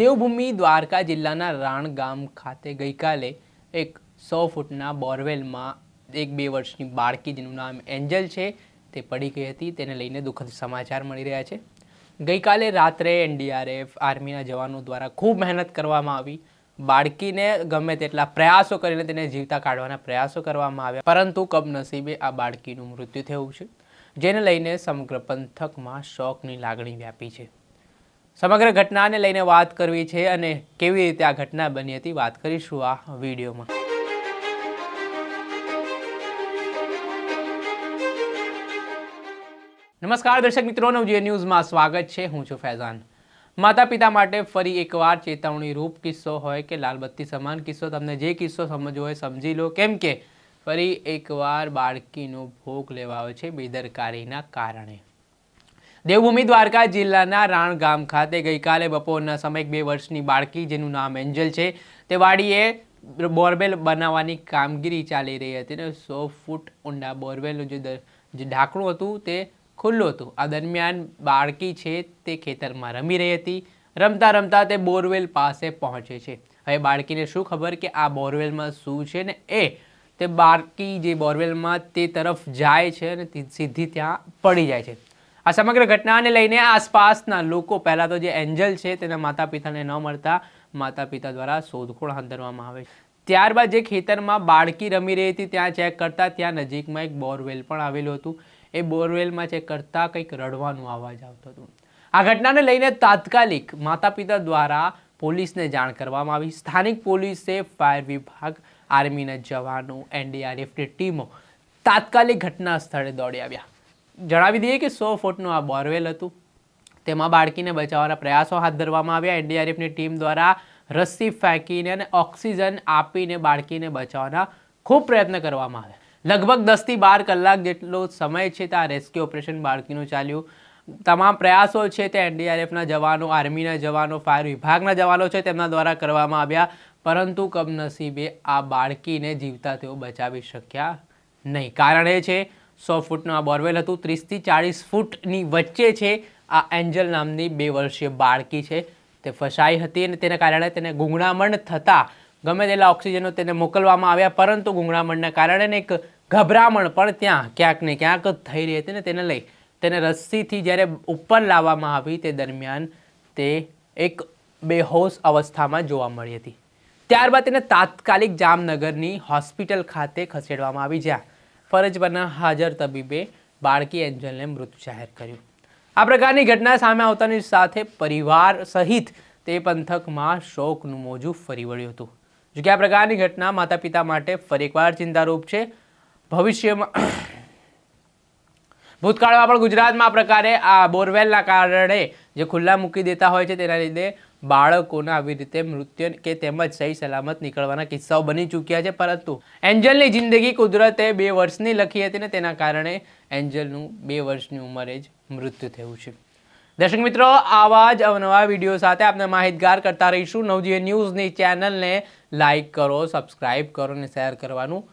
દેવભૂમિ દ્વારકા જિલ્લાના રાણ ગામ ખાતે ગઈકાલે એક સો ફૂટના બોરવેલમાં એક બે વર્ષની બાળકી જેનું નામ એન્જલ છે, તે પડી ગઈ હતી. તેને લઈને દુઃખદ સમાચાર મળી રહ્યા છે. ગઈકાલે રાત્રે એનડીઆરએફ આર્મીના જવાનો દ્વારા ખૂબ મહેનત કરવામાં આવી. બાળકીને ગમે તેટલા પ્રયાસો કરીને તેને જીવતા કાઢવાના પ્રયાસો કરવામાં આવ્યા, પરંતુ કમનસીબે આ બાળકીનું મૃત્યુ થયું છે, જેને લઈને સમગ્ર પંથકમાં શોકની લાગણી વ્યાપી છે. સમગ્ર ઘટનાને લઈને વાત કરવી છે અને કેવી રીતે આ ઘટના બની હતી વાત કરીશું આ વિડીયોમાં. નમસ્કાર દર્શક મિત્રો, નવજીવન ન્યૂઝમાં સ્વાગત છે. હું છું ફૈઝાન. માતા પિતા માટે ફરી એકવાર ચેતવણી રૂપ કિસ્સો હોય કે લાલબત્તી સમાન કિસ્સો? તમને જે કિસ્સો સમજવો હોય સમજી લો. કેમ કે ફરી એકવાર બાળકીનો ભોગ લેવાયો છે બેદરકારીના કારણે. દેવભૂમિ દ્વારકા જિલ્લાના રાણ ગામ ખાતે ગઈકાલે બપોરના સમયે બે વર્ષની બાળકી જેનું નામ એન્જલ છે, તે વાડીએ બોરવેલ બનાવવાની કામગીરી ચાલી રહી હતી ને સો ફૂટ ઊંડા બોરવેલનું જે જે ઢાંકણું હતું તે ખુલ્લું હતું. આ દરમિયાન બાળકી છે તે ખેતરમાં રમી રહી હતી. રમતા રમતા તે બોરવેલ પાસે પહોંચે છે. હવે બાળકીને શું ખબર કે આ બોરવેલમાં શું છે ને એ? તે બાળકી જે બોરવેલમાં તે તરફ જાય છે અને સીધી ત્યાં પડી જાય છે. આ સમગ્ર ઘટનાને લઈને આસપાસના લોકો, પહેલાં તો જે એન્જલ છે તેના માતા પિતાને ન મળતા માતા પિતા દ્વારા શોધખોળ હાથ ધરવામાં આવે છે. ત્યારબાદ જે ખેતરમાં બાળકી રમી રહી હતી, ત્યાં ચેક કરતાં ત્યાં નજીકમાં એક બોરવેલ પણ આવેલું હતું. એ બોરવેલમાં ચેક કરતાં કંઈક રડવાનું અવાજ આવતો હતો. આ ઘટનાને લઈને તાત્કાલિક માતા પિતા દ્વારા પોલીસને જાણ કરવામાં આવી. સ્થાનિક પોલીસે ફાયર વિભાગ, આર્મીના જવાનો, એનડીઆરએફની ટીમો તાત્કાલિક ઘટના સ્થળે દોડી આવ્યા. જણાવી દઈએ કે સો ફૂટનું આ બોરવેલ હતું. તેમાં બાળકીને બચાવવાના પ્રયાસો હાથ ધરવામાં આવ્યા. એનડીઆરએફની ટીમ દ્વારા રસ્સી ફેંકીને અને ઓક્સિજન આપીને બાળકીને બચાવવાના ખૂબ પ્રયત્ન કરવામાં આવ્યા. લગભગ દસથી બાર કલાક જેટલો સમય છે તે આ રેસ્ક્યુ ઓપરેશન બાળકીનું ચાલ્યું. તમામ પ્રયાસો છે તે એનડીઆરએફના જવાનો, આર્મીના જવાનો, ફાયર વિભાગના જવાનો છે તેમના દ્વારા કરવામાં આવ્યા. પરંતુ કમનસીબે આ બાળકીને જીવતા તેઓ બચાવી શક્યા નહીં. કારણ એ છે સો ફૂટનું આ બોરવેલ હતું. ત્રીસથી ચાળીસ ફૂટની વચ્ચે છે આ એન્જલ નામની બે વર્ષીય બાળકી છે. તે ફસાઈ હતી અને તેના કારણે તેને ગૂંગળામણ થતાં ગમે તેટલા ઓક્સિજનો તેને મોકલવામાં આવ્યા, પરંતુ ગૂંગળામણના કારણે એક ગભરામણ પણ ત્યાં ક્યાંક ને ક્યાંક થઈ રહી હતી ને તેને લઈ. તેને રસ્સીથી જ્યારે ઉપર લાવવામાં આવી તે દરમિયાન તે એક બેહોશ અવસ્થામાં જોવા મળી હતી. ત્યારબાદ તેને તાત્કાલિક જામનગરની હોસ્પિટલ ખાતે ખસેડવામાં આવી જ્યાં ફરજ પરના હાજર તબીબે બાળકી એન્જલને મૃત જાહેર કર્યું. આ પ્રકારની ઘટના સામે આવતાની સાથે પરિવાર સહિત તે પંથકમાં શોકનું મોજું ફરી વળ્યું હતું. જોકે આ પ્રકારની ઘટના માતા પિતા માટે ફરી એકવાર ચિંતારૂપ છે. ભવિષ્યમાં ભૂતકાળમાં પણ ગુજરાતમાં આ પ્રકારે આ બોરવેલના કારણે જે ખુલ્લા મૂકી દેતા હોય છે તેના લીધે બાળકોના આવી રીતે મૃત્યુ કે તેમજ સહી સલામત નીકળવાના કિસ્સાઓ બની ચૂક્યા છે. પરંતુ એન્જલની જિંદગી કુદરતે બે વર્ષની લખી હતી ને તેના કારણે એન્જલનું બે વર્ષની ઉંમરે જ મૃત્યુ થયું છે. દર્શક મિત્રો, આવા જ અવનવા વીડિયો સાથે આપણે માહિતગાર કરતા રહીશું. નવજીએ ન્યૂઝની ચેનલને લાઈક કરો, સબસ્ક્રાઇબ કરો અને શેર કરવાનું